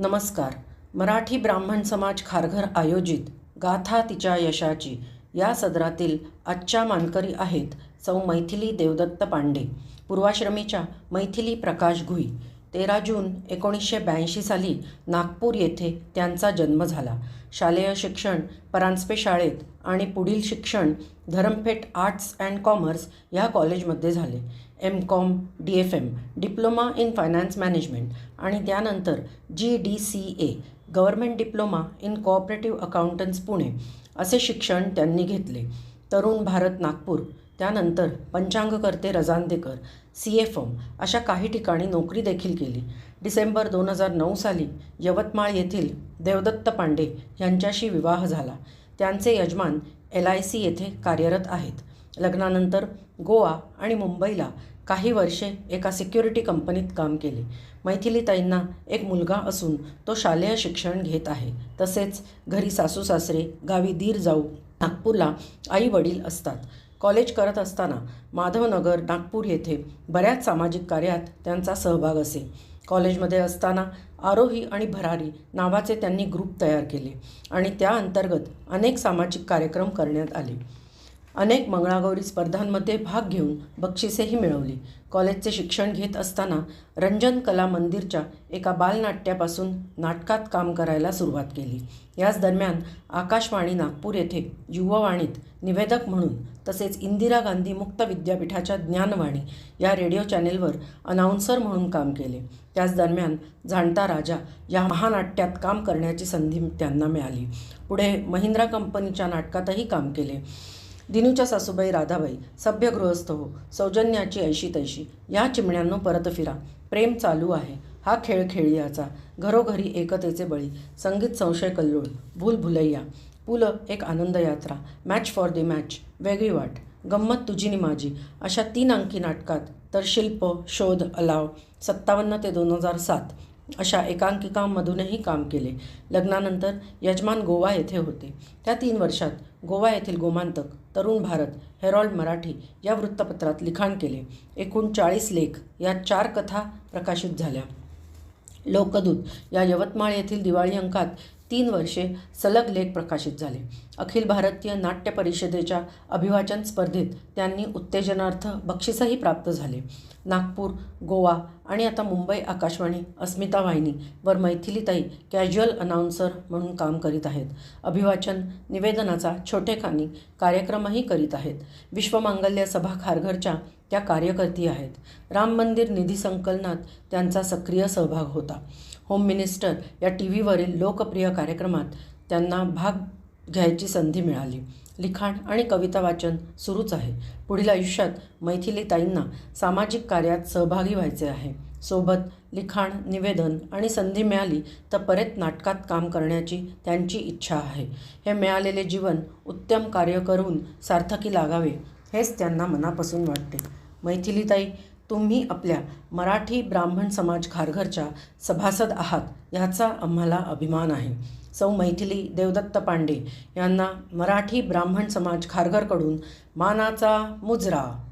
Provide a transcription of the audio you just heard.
नमस्कार. मराठी ब्राह्मण समाज खारघर आयोजित गाथा तिच्या यशाची या सदरातील आजच्या मानकरी आहेत सौ मैथिली देवदत्त पांडे. पूर्वाश्रमीच्या मैथिली प्रकाश घुई. तेरा जून एकोणीसशे ब्याऐंशी साली नागपूर येथे त्यांचा जन्म झाला. शालेय शिक्षण परांजपे शाळेत आणि पुढील शिक्षण धरमपेठ आर्ट्स अँड कॉमर्स ह्या कॉलेजमध्ये झाले. M Com D F M diploma in finance management आणि त्यानंतर G D C A government diploma in cooperative accountancy Pune असे शिक्षण त्यांनी घेतले. तरुण भारत नागपूर त्यानंतर पंचांगकर्ते रजांदेकर सी ए फर्म अशा काही ठिकाणी नोकरी देखील केली. डिसेंबर दोन हजार नऊ साली यवतमाळ येथील देवदत्त पांडे यांच्याशी विवाह झाला. त्यांचे यजमान एल आय सी येथे कार्यरत आहेत. लग्नानंतर गोवा आणि मुंबईला काही वर्षे एका सिक्युरिटी कंपनीत काम केले. मैथिलीताईंना एक मुलगा असून तो शालेय शिक्षण घेत आहे. तसेच घरी सासू सासरे गावी दीर जाऊ नागपूरला आई वडील असतात. कॉलेज करत असताना माधवनगर नागपूर येथे बऱ्याच सामाजिक कार्यात त्यांचा सहभाग असे. कॉलेजमध्ये असताना आरोही आणि भरारी नावाचे त्यांनी ग्रुप तयार केले आणि त्या अंतर्गत अनेक सामाजिक कार्यक्रम करण्यात आले. अनेक मंगळागौरी स्पर्धांमध्ये भाग घेऊन बक्षिसेही मिळवली. कॉलेजचे शिक्षण घेत असताना रंजन कला मंदिरच्या एका बालनाट्यापासून नाटकात काम करायला सुरुवात केली. याच दरम्यान आकाशवाणी नागपूर येथे युववाणीत निवेदक म्हणून तसेच इंदिरा गांधी मुक्त विद्यापीठाच्या ज्ञानवाणी या रेडिओ चॅनेलवर अनाऊन्सर म्हणून काम केले. त्याच दरम्यान जाणता राजा या महानाट्यात काम करण्याची संधी त्यांना मिळाली. पुढे महिंद्रा कंपनीच्या नाटकातही काम केले. दिनूच्या सासूबाई राधाबाई सभ्य गृहस्थ हो सौजन्याची ऐशी तैशी या चिमण्यांनो परत फिरा. प्रेम चालू आहे. हा खेळ खेळियाचा. घरोघरी एकतेचे बळी. संगीत संशय कल्लोळ. भूल भुलैया. पुलं एक आनंद यात्रा मॅच फॉर दी मॅच. वेगळी वाट. गंमत तुझी नि माझी. अशा तीन अंकी नाटकात तर शिल्प शोध अलाव सत्तावन्न ते दोन हजार सात अशा एकांकिकांमधूनही काम केले. लग्नानंतर यजमान गोवा येथे होते. त्या तीन वर्षात गोवा येथील गोमांतक तरुण भारत हेरॉल्ड मराठी या वृत्तपत्रात लिखाण केले. एकूण चाळीस लेख या चार कथा प्रकाशित झाल्या. लोकदूत या यवतमाळ येथील दिवाळी अंकात तीन वर्षे सलग लेख प्रकाशित झाले. अखिल भारतीय नाट्य परिषदेच्या अभिवाचन स्पर्धेत त्यांनी उत्तेजनार्थ बक्षीसही प्राप्त झाले. नागपूर गोवा आणि आता मुंबई आकाशवाणी अस्मिता वाहिनी वर मैथिलीताई कॅज्युअल अनाऊन्सर म्हणून काम करीत आहेत. अभिवाचन निवेदनाचा छोटेखानी कार्यक्रमही करीत आहेत. विश्वमांगल्य सभा खारघरच्या त्या कार्यकर्ती आहेत. राम मंदिर निधी संकलनात त्यांचा सक्रिय सहभाग होता. होम मिनिस्टर या टी व्हीवरील लोकप्रिय कार्यक्रमात त्यांना भाग घ्यायची संधी मिळाली. लिखाण आणि कविता वाचन सुरूच आहे. पुढील आयुष्यात मैथिलीताईंना सामाजिक कार्यात सहभागी व्हायचे आहे. सोबत लिखाण निवेदन आणि संधी मिळाली तर परत नाटकात काम करण्याची त्यांची इच्छा आहे. हे मिळालेले जीवन उत्तम कार्य करून सार्थकी लागावे हेच त्यांना मनापासून वाटते. मैथिलीताई तुम्ही आपल्या मराठी ब्राह्मण समाज खारघरच्या सभासद आहात ह्याचा आम्हाला अभिमान आहे. सौ मैथिली देवदत्त पांडे यांना मराठी ब्राह्मण समाज खारघरकडून मानाचा मुजरा.